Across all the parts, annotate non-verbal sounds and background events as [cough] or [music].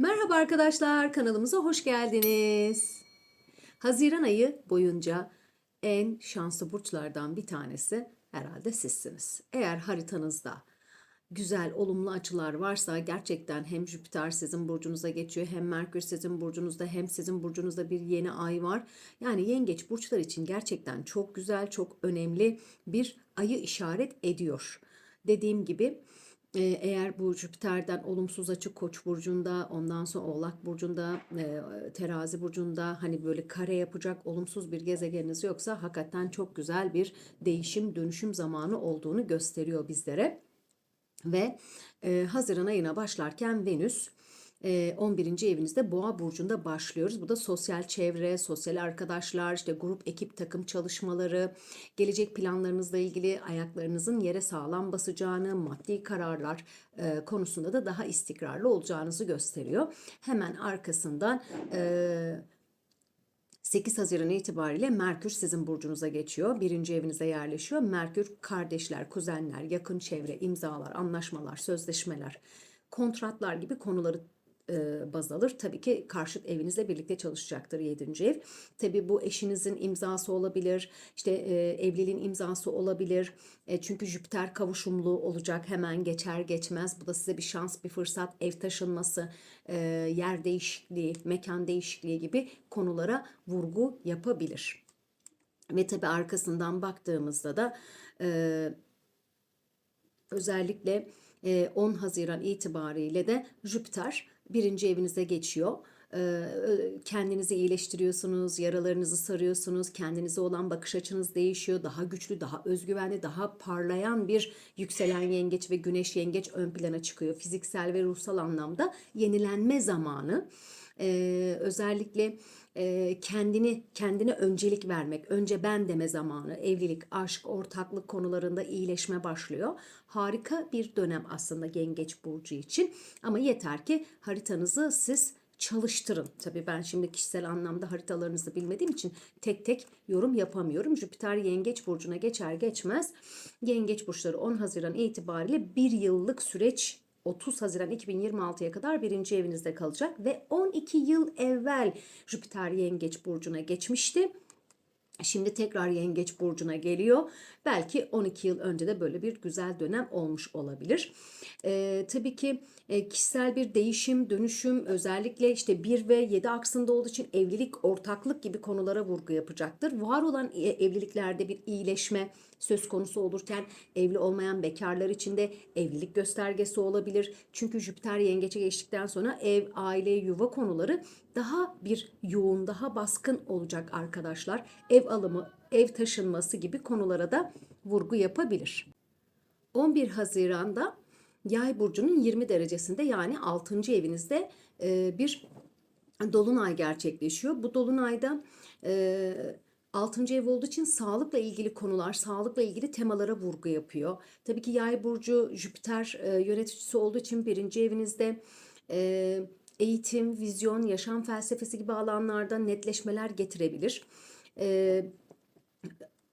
Merhaba arkadaşlar, kanalımıza hoş geldiniz. Haziran ayı boyunca en şanslı burçlardan bir tanesi herhalde sizsiniz. Eğer haritanızda güzel, olumlu açılar varsa gerçekten hem Jüpiter sizin burcunuza geçiyor, hem Merkür sizin burcunuzda, hem sizin burcunuzda bir yeni ay var. Yani yengeç burçlar için gerçekten çok güzel, çok önemli bir ayı işaret ediyor. Dediğim gibi eğer bu Jüpiter'den olumsuz açı Koç burcunda, ondan sonra Oğlak burcunda, e, Terazi burcunda hani böyle kare yapacak olumsuz bir gezegeniniz yoksa hakikaten çok güzel bir değişim, dönüşüm zamanı olduğunu gösteriyor bizlere. Ve e, Haziran ayına başlarken Venüs 11. evinizde Boğa burcunda başlıyoruz. Bu da sosyal çevre, sosyal arkadaşlar, işte grup, ekip, takım çalışmaları, gelecek planlarınızla ilgili ayaklarınızın yere sağlam basacağını, maddi kararlar konusunda da daha istikrarlı olacağınızı gösteriyor. Hemen arkasından e, 8 Haziran itibariyle Merkür sizin burcunuza geçiyor. Birinci evinize yerleşiyor. Merkür kardeşler, kuzenler, yakın çevre, imzalar, anlaşmalar, sözleşmeler, kontratlar gibi konuları baz alır. Tabii ki karşıt evinizle birlikte çalışacaktır 7. ev. Tabii bu eşinizin imzası olabilir. işte e, evliliğin imzası olabilir. E, çünkü Jüpiter kavuşumlu olacak hemen geçer geçmez. Bu da size bir şans, bir fırsat, ev taşınması, e, yer değişikliği, mekan değişikliği gibi konulara vurgu yapabilir. Ve tabii arkasından baktığımızda da e, özellikle e, 10 Haziran itibariyle de Jüpiter birinci evinize geçiyor. Ee, kendinizi iyileştiriyorsunuz, yaralarınızı sarıyorsunuz, kendinize olan bakış açınız değişiyor. Daha güçlü, daha özgüvenli, daha parlayan bir yükselen yengeç ve güneş yengeç ön plana çıkıyor. Fiziksel ve ruhsal anlamda yenilenme zamanı. Ee, özellikle kendini kendine öncelik vermek, önce ben deme zamanı, evlilik, aşk, ortaklık konularında iyileşme başlıyor. Harika bir dönem aslında Yengeç burcu için. Ama yeter ki haritanızı siz çalıştırın. Tabii ben şimdi kişisel anlamda haritalarınızı bilmediğim için tek tek yorum yapamıyorum. Jüpiter Yengeç burcuna geçer geçmez Yengeç burçları 10 Haziran itibariyle bir yıllık süreç 30 Haziran 2026'ya kadar birinci evinizde kalacak ve 12 yıl evvel Jüpiter Yengeç burcuna geçmişti. Şimdi tekrar Yengeç burcuna geliyor. Belki 12 yıl önce de böyle bir güzel dönem olmuş olabilir. Ee, tabii ki e, kişisel bir değişim, dönüşüm özellikle işte 1 ve 7 aksında olduğu için evlilik, ortaklık gibi konulara vurgu yapacaktır. Var olan e, evliliklerde bir iyileşme söz konusu olurken evli olmayan bekarlar için de evlilik göstergesi olabilir. Çünkü Jüpiter yengeçe geçtikten sonra ev, aile, yuva konuları daha bir yoğun, daha baskın olacak arkadaşlar. Ev alımı, ev taşınması gibi konulara da vurgu yapabilir. 11 Haziran'da Yay burcunun 20 derecesinde yani 6. evinizde e, bir dolunay gerçekleşiyor. Bu dolunayda e, 6. ev olduğu için sağlıkla ilgili konular, sağlıkla ilgili temalara vurgu yapıyor. Tabii ki Yay burcu Jüpiter e, yöneticisi olduğu için birinci evinizde e, eğitim, vizyon, yaşam felsefesi gibi alanlarda netleşmeler getirebilir. E,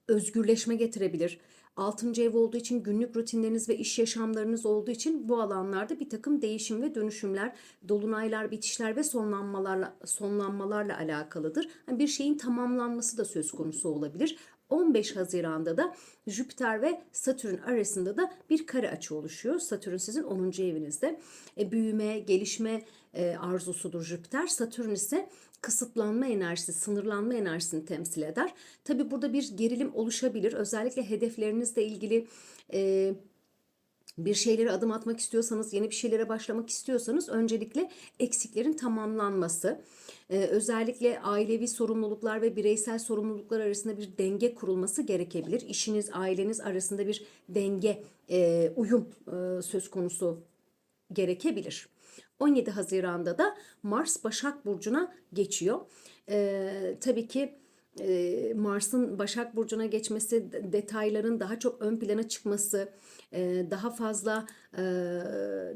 özgürleşme getirebilir. Altıncı ev olduğu için günlük rutinleriniz ve iş yaşamlarınız olduğu için bu alanlarda bir takım değişim ve dönüşümler, dolunaylar, bitişler ve sonlanmalarla sonlanmalarla alakalıdır. Yani bir şeyin tamamlanması da söz konusu olabilir. 15 Haziran'da da Jüpiter ve Satürn arasında da bir kare açı oluşuyor. Satürn sizin 10. evinizde. E, büyüme, gelişme e, arzusudur Jüpiter. Satürn ise kısıtlanma enerjisi, sınırlanma enerjisini temsil eder. Tabi burada bir gerilim oluşabilir. Özellikle hedeflerinizle ilgili e, bir şeylere adım atmak istiyorsanız, yeni bir şeylere başlamak istiyorsanız öncelikle eksiklerin tamamlanması, ee, özellikle ailevi sorumluluklar ve bireysel sorumluluklar arasında bir denge kurulması gerekebilir. İşiniz, aileniz arasında bir denge, e, uyum e, söz konusu gerekebilir. 17 Haziran'da da Mars Başak Burcu'na geçiyor. Ee, tabii ki Mars'ın Başak Burcu'na geçmesi, detayların daha çok ön plana çıkması, e, daha fazla e,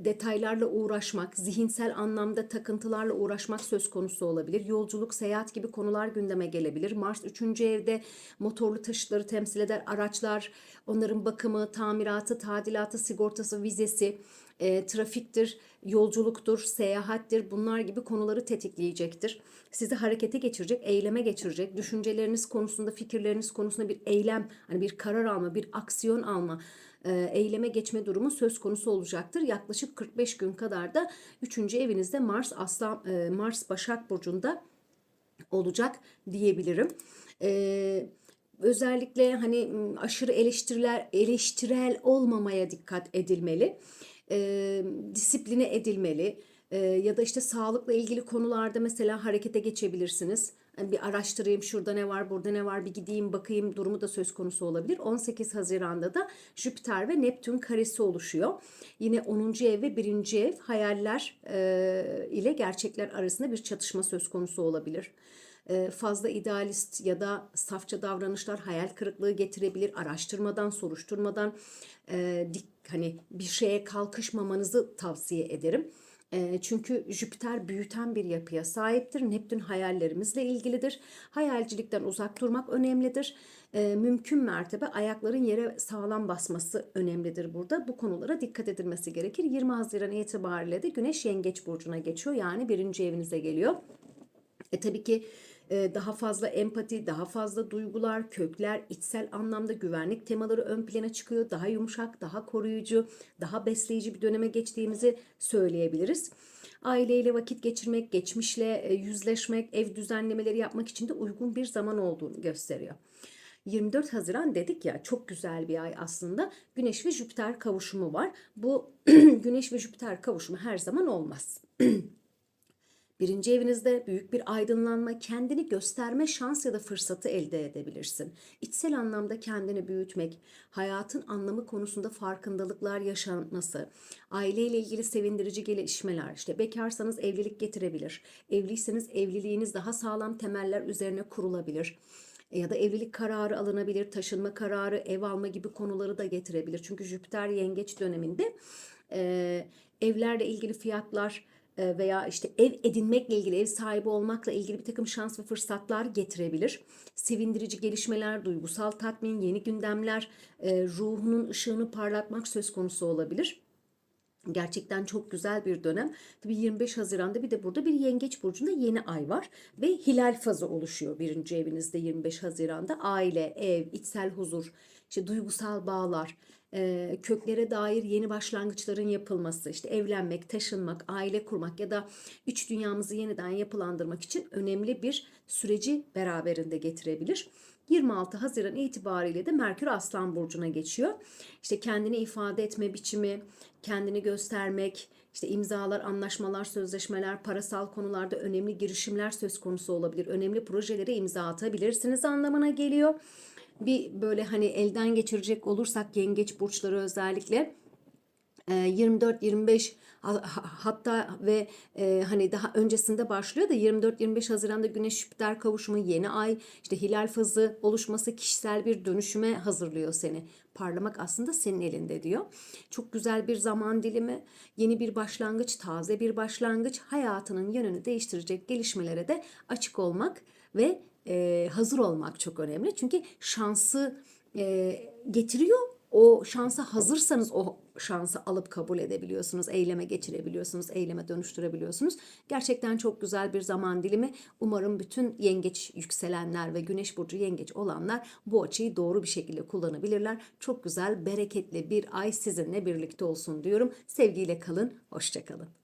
detaylarla uğraşmak, zihinsel anlamda takıntılarla uğraşmak söz konusu olabilir. Yolculuk, seyahat gibi konular gündeme gelebilir. Mars 3. evde motorlu taşıtları temsil eder. Araçlar, onların bakımı, tamiratı, tadilatı, sigortası, vizesi, e, trafiktir, yolculuktur, seyahattir bunlar gibi konuları tetikleyecektir. Sizi harekete geçirecek, eyleme geçirecek. Düşünceleriniz konusunda, fikirleriniz konusunda bir eylem, hani bir karar alma, bir aksiyon alma e, eyleme geçme durumu söz konusu olacaktır. Yaklaşık 45 gün kadar da 3. evinizde Mars Aslan e, Mars Başak burcunda olacak diyebilirim. Ee, özellikle hani aşırı eleştiriler eleştirel olmamaya dikkat edilmeli. Ee, disipline edilmeli. Ee, ya da işte sağlıkla ilgili konularda mesela harekete geçebilirsiniz. Yani bir araştırayım şurada ne var burada ne var bir gideyim bakayım durumu da söz konusu olabilir. 18 Haziran'da da Jüpiter ve Neptün karesi oluşuyor. Yine 10. ev ve 1. ev hayaller e, ile gerçekler arasında bir çatışma söz konusu olabilir. E, fazla idealist ya da safça davranışlar hayal kırıklığı getirebilir. Araştırmadan, soruşturmadan e, dik, hani bir şeye kalkışmamanızı tavsiye ederim. E, Çünkü Jüpiter büyüten bir yapıya sahiptir. Neptün hayallerimizle ilgilidir. Hayalcilikten uzak durmak önemlidir. E, Mümkün mertebe ayakların yere sağlam basması önemlidir burada. Bu konulara dikkat edilmesi gerekir. 20 Haziran itibariyle de Güneş Yengeç Burcu'na geçiyor. Yani birinci evinize geliyor. E tabii ki daha fazla empati, daha fazla duygular, kökler, içsel anlamda güvenlik temaları ön plana çıkıyor. Daha yumuşak, daha koruyucu, daha besleyici bir döneme geçtiğimizi söyleyebiliriz. Aileyle vakit geçirmek, geçmişle e, yüzleşmek, ev düzenlemeleri yapmak için de uygun bir zaman olduğunu gösteriyor. 24 Haziran dedik ya çok güzel bir ay aslında. Güneş ve Jüpiter kavuşumu var. Bu [clears throat] Güneş ve Jüpiter kavuşumu her zaman olmaz. [clears throat] Birinci evinizde büyük bir aydınlanma, kendini gösterme şans ya da fırsatı elde edebilirsin. İçsel anlamda kendini büyütmek, hayatın anlamı konusunda farkındalıklar yaşanması, aileyle ilgili sevindirici gelişmeler, işte bekarsanız evlilik getirebilir. Evliyseniz evliliğiniz daha sağlam temeller üzerine kurulabilir ya da evlilik kararı alınabilir, taşınma kararı, ev alma gibi konuları da getirebilir. Çünkü Jüpiter yengeç döneminde e, evlerle ilgili fiyatlar veya işte ev edinmekle ilgili, ev sahibi olmakla ilgili bir takım şans ve fırsatlar getirebilir. Sevindirici gelişmeler, duygusal tatmin, yeni gündemler, e, ruhunun ışığını parlatmak söz konusu olabilir. Gerçekten çok güzel bir dönem. Tabii 25 Haziran'da bir de burada bir yengeç burcunda yeni ay var. Ve hilal fazı oluşuyor birinci evinizde 25 Haziran'da. Aile, ev, içsel huzur, işte duygusal bağlar, köklere dair yeni başlangıçların yapılması, işte evlenmek, taşınmak, aile kurmak ya da üç dünyamızı yeniden yapılandırmak için önemli bir süreci beraberinde getirebilir. 26 Haziran itibariyle de Merkür Aslan Burcu'na geçiyor. İşte kendini ifade etme biçimi, kendini göstermek, işte imzalar, anlaşmalar, sözleşmeler, parasal konularda önemli girişimler söz konusu olabilir. Önemli projelere imza atabilirsiniz anlamına geliyor. Bir böyle hani elden geçirecek olursak yengeç burçları özellikle 24-25 hatta ve e, hani daha öncesinde başlıyor da 24-25 Haziran'da Güneş Jüpiter kavuşumu yeni ay işte hilal fazı oluşması kişisel bir dönüşüme hazırlıyor seni. Parlamak aslında senin elinde diyor. Çok güzel bir zaman dilimi, yeni bir başlangıç, taze bir başlangıç, hayatının yönünü değiştirecek gelişmelere de açık olmak ve e, hazır olmak çok önemli. Çünkü şansı e, getiriyor o şansa hazırsanız o şansı alıp kabul edebiliyorsunuz, eyleme geçirebiliyorsunuz, eyleme dönüştürebiliyorsunuz. Gerçekten çok güzel bir zaman dilimi. Umarım bütün yengeç yükselenler ve güneş burcu yengeç olanlar bu açıyı doğru bir şekilde kullanabilirler. Çok güzel, bereketli bir ay sizinle birlikte olsun diyorum. Sevgiyle kalın, hoşçakalın.